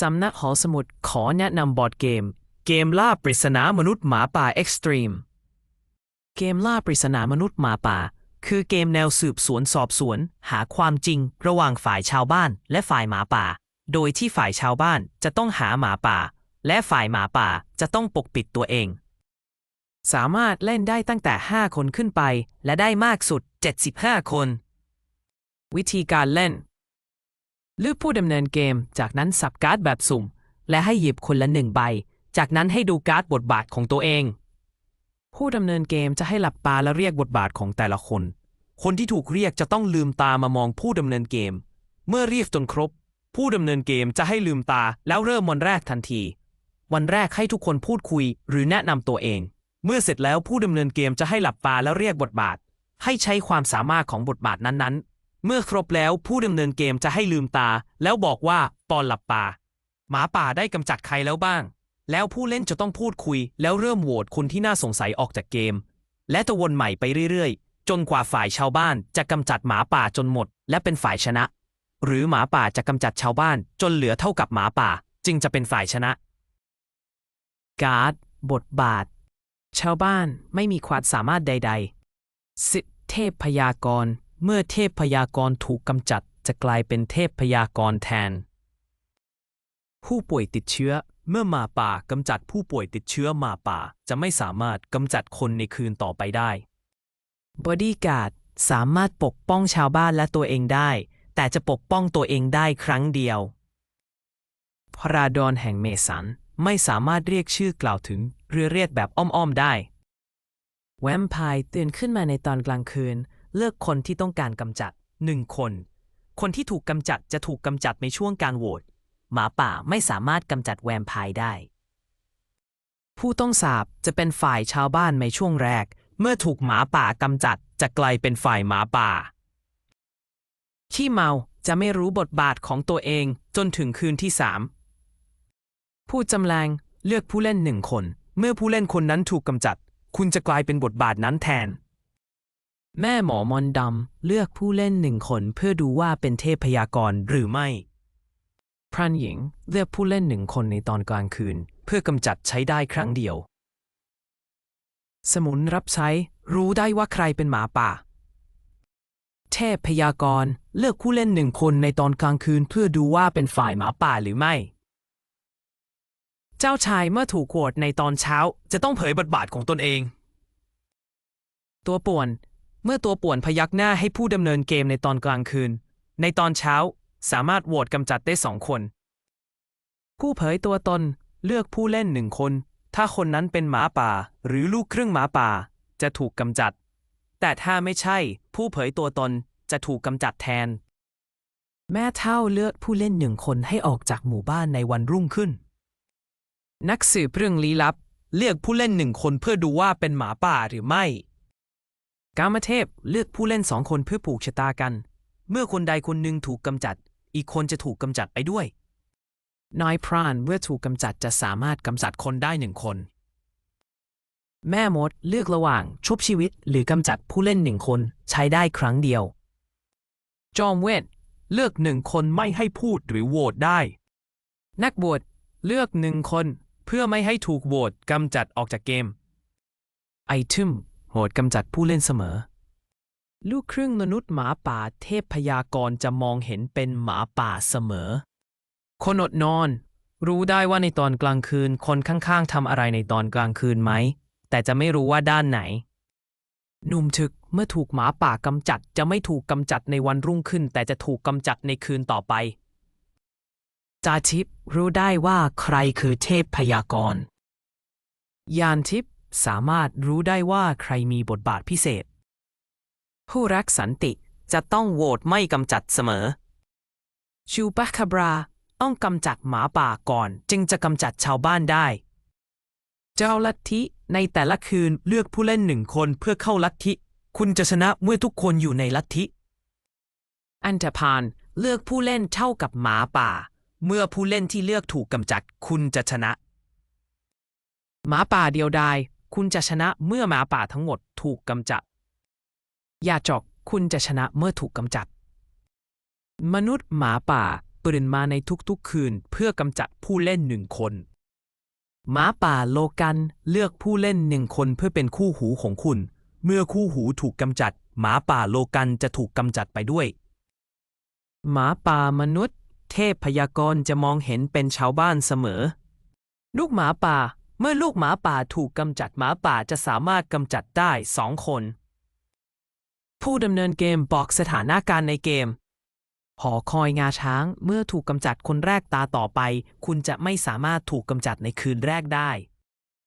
สำนักหอสมุดขอแนะนำบอร์ดเกม เกมล่าปริศนามนุษย์หมาป่าเอ็กซ์ตรีม เกมล่าปริศนามนุษย์หมาป่า คือเกมแนวสืบสวนสอบสวน หาความจริง ระหว่างฝ่ายชาวบ้านและฝ่ายหมาป่า โดยที่ฝ่ายชาวบ้านจะต้องหาหมาป่า และฝ่ายหมาป่าจะต้องปกปิดตัวเอง สามารถเล่นได้ตั้งแต่ 5 คนขึ้นไป และได้มากสุด 75 คน วิธีการเล่น เลือผู้ดำเนินเกม จากนั้นสับการ์ดแบบสุ่ม และให้หยิบคนละหนึ่งใบ จากนั้นให้ดูการ์ดบทบาทของตัวเอง ผู้ดำเนินเกมจะให้หลับตาและเรียกบทบาทของแต่ละคน คนที่ถูกเรียกจะต้องลืมตามามองผู้ดำเนินเกม เมื่อเรียกจนครบ ผู้ดำเนินเกมจะให้ลืมตาแล้วเริ่มวันแรกทันที วันแรกให้ทุกคนพูดคุยหรือแนะนำตัวเอง เมื่อเสร็จแล้วผู้ดำเนินเกมจะให้หลับตาแล้วเรียกบทบาท ให้ใช้ความสามารถของบทบาทนั้นๆ เมื่อครบแล้วผู้ดำเนินเกมจะให้ลืมตา แล้วบอกว่าปอนหลับตาหมาป่าได้กำจัดใครแล้วบ้าง แล้วผู้เล่นจะต้องพูดคุย แล้วเริ่มโหวตคนที่น่าสงสัยออกจากเกม และจะวนใหม่ไปเรื่อยๆ จนกว่าฝ่ายชาวบ้านจะกำจัดหมาป่าจนหมด และเป็นฝ่ายชนะ หรือหมาป่าจะกำจัดชาวบ้านจนเหลือเท่ากับหมาป่า จึงจะเป็นฝ่ายชนะ การ์ดบทบาท ชาวบ้านไม่มีความสามารถใด ๆ สิทธิเทพพยากรณ์ เมื่อเทพพยากรณ์ถูกกำจัดจะกลายเป็นเทพพยากรณ์แทน ผู้ป่วยติดเชื้อเมื่อหมาป่ากำจัดผู้ป่วยติดเชื้อหมาป่าจะไม่สามารถกำจัดคนในคืนต่อไปได้บอดี้การ์ดสามารถปกป้องชาวบ้านและตัวเองได้ แต่จะปกป้องตัวเองได้ครั้งเดียวพระราดอนแห่งเมสันไม่สามารถเรียกชื่อกล่าวถึงหรือเรียกแบบอ้อมๆได้ แวมไพร์ตื่นขึ้นมาในตอนกลางคืน เลือกคนที่ต้องการกำจัดหนึ่งคน คนที่ถูกกำจัดจะถูกกำจัดในช่วงการโหวตหมาป่าไม่สามารถกำจัดแวมไพร์ได้ ผู้ต้องสาบจะเป็นฝ่ายชาวบ้านในช่วงแรก เมื่อถูกหมาป่ากำจัดจะกลายเป็นฝ่ายหมาป่า ขี้เมาจะไม่รู้บทบาทของตัวเองจนถึงคืนที่สามผู้จำแรงเลือกผู้เล่นหนึ่งคน เมื่อผู้เล่นคนนั้นถูกกำจัด คุณจะกลายเป็นบทบาทนั้นแทน แม่หมอมอนดำเลือกผู้เล่นหนึ่งคนเพื่อดูว่าเป็นเทพพยากรหรือไม่ พรานหญิงเลือกผู้เล่นหนึ่งคนในตอนกลางคืน เพื่อกำจัดใช้ได้ครั้งเดียว สมุนรับใช้รู้ได้ว่าใครเป็นหมาป่า เทพพยากรเลือกผู้เล่นหนึ่งคนในตอนกลางคืนเพื่อดูว่าเป็นฝ่ายหมาป่าหรือไม่ เจ้าชายเมื่อถูกโหวตในตอนเช้าจะต้องเผยบทบาทของตนเอง ตัวป่วน เมื่อตัวป่วนพยักหน้าให้ผู้ดำเนินเกมในตอนกลางคืน ในตอนเช้าสามารถโหวตกำจัดได้สองคน ผู้เผยตัวตนเลือกผู้เล่นหนึ่งคน ถ้าคนนั้นเป็นหมาป่า หรือลูกครึ่งหมาป่า จะถูกกำจัด แต่ถ้าไม่ใช่ ผู้เผยตัวตนจะถูกกำจัดแทน แม่เท่าเลือกผู้เล่นหนึ่งคนให้ออกจากหมู่บ้านในวันรุ่งขึ้น นักสืบเรื่องลี้ลับ เลือกผู้เล่นหนึ่งคนเพื่อดูว่าเป็นหมาป่าหรือไม่ กามเทพเลือกผู้เล่นสองคนเพื่อผูกชะตากัน เมื่อคนใดคนหนึ่งถูกกำจัด อีกคนจะถูกกำจัดไปด้วย นายพรานเมื่อถูกกำจัดจะสามารถกำจัดคนได้หนึ่งคน แม่มดเลือกระหว่างชุบชีวิตหรือกำจัดผู้เล่นหนึ่งคนใช้ได้ครั้งเดียว จอมเวทเลือกหนึ่งคนไม่ให้พูดหรือโหวตได้ นักบวชเลือกหนึ่งคนเพื่อไม่ให้ถูกโหวตกำจัดออกจากเกม ไอทึม หวตกำจัดผู้เล่นเสมอ ลูกครึ่งมนุษย์หมาป่าเทพพยากรจะมองเห็นเป็นหมาป่าเสมอ คนอดนอน รู้ได้ว่าในตอนกลางคืนคนข้างๆทำอะไรในตอนกลางคืนไหม แต่จะไม่รู้ว่าด้านไหน หนุ่มถึกเมื่อถูกหมาป่ากำจัดจะไม่ถูกกำจัดในวันรุ่งขึ้น แต่จะถูกกำจัดในคืนต่อไป จาทิพย์รู้ได้ว่าใครคือเทพพยากรณ์ยานทิพย์ สามารถรู้ได้ว่าใครมีบทบาทพิเศษ ผู้รักสันติจะต้องโหวตไม่กำจัดเสมอ ชูปาคาบราต้องกำจัดหมาป่าก่อนจึงจะกำจัดชาวบ้านได้ เจ้าลัทธิในแต่ละคืนเลือกผู้เล่นหนึ่งคนเพื่อเข้าลัทธิ คุณจะชนะเมื่อทุกคนอยู่ในลัทธิ อันธพาลเลือกผู้เล่นเท่ากับหมาป่า เมื่อผู้เล่นที่เลือกถูกกำจัดคุณจะชนะ หมาป่าเดียวดาย คุณจะชนะเมื่อหมาป่าทั้งหมดถูกกำจัด อย่าจอกคุณจะชนะเมื่อถูกกำจัด มนุษย์หมาป่าตื่นมาในทุกๆคืนเพื่อกำจัดผู้เล่นหนึ่งคน หมาป่าโลกันเลือกผู้เล่นหนึ่งคนเพื่อเป็นคู่หูของคุณ เมื่อคู่หูถูกกำจัด หมาป่าโลกันจะถูกกำจัดไปด้วย หมาป่ามนุษย์ เทพพยากรณ์จะมองเห็นเป็นชาวบ้านเสมอ ลูกหมาป่า เมื่อลูกหมาป่าถูกกำจัดหมาป่าจะสามารถกำจัดได้สองคน ผู้ดำเนินเกมบอกสถานาการณ์ในเกม หอคอยงาช้างเมื่อถูกกำจัดคนแรกตาต่อไป คุณจะไม่สามารถถูกกำจัดในคืนแรกได้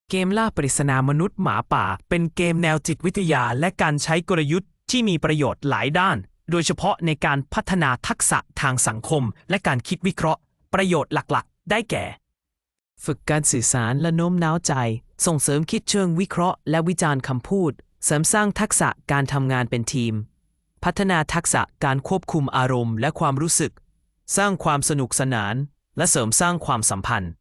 เกมล่าปริศนามนุษย์หมาป่า เป็นเกมแนวจิตวิทยาและการใช้กลยุทธ์ที่มีประโยชน์หลายด้าน โดยเฉพาะในการพัฒนาทักษะทางสังคม และการคิดวิเคราะห์ ประโยชน์หลักๆ ได้แก่ ฝึกการสื่อสารและโน้มน้าวใจ ส่งเสริมคิดเชิงวิเคราะห์และวิจารณ์คำพูด เสริมสร้างทักษะการทำงานเป็นทีม พัฒนาทักษะการควบคุมอารมณ์และความรู้สึก สร้างความสนุกสนาน และเสริมสร้างความสัมพันธ์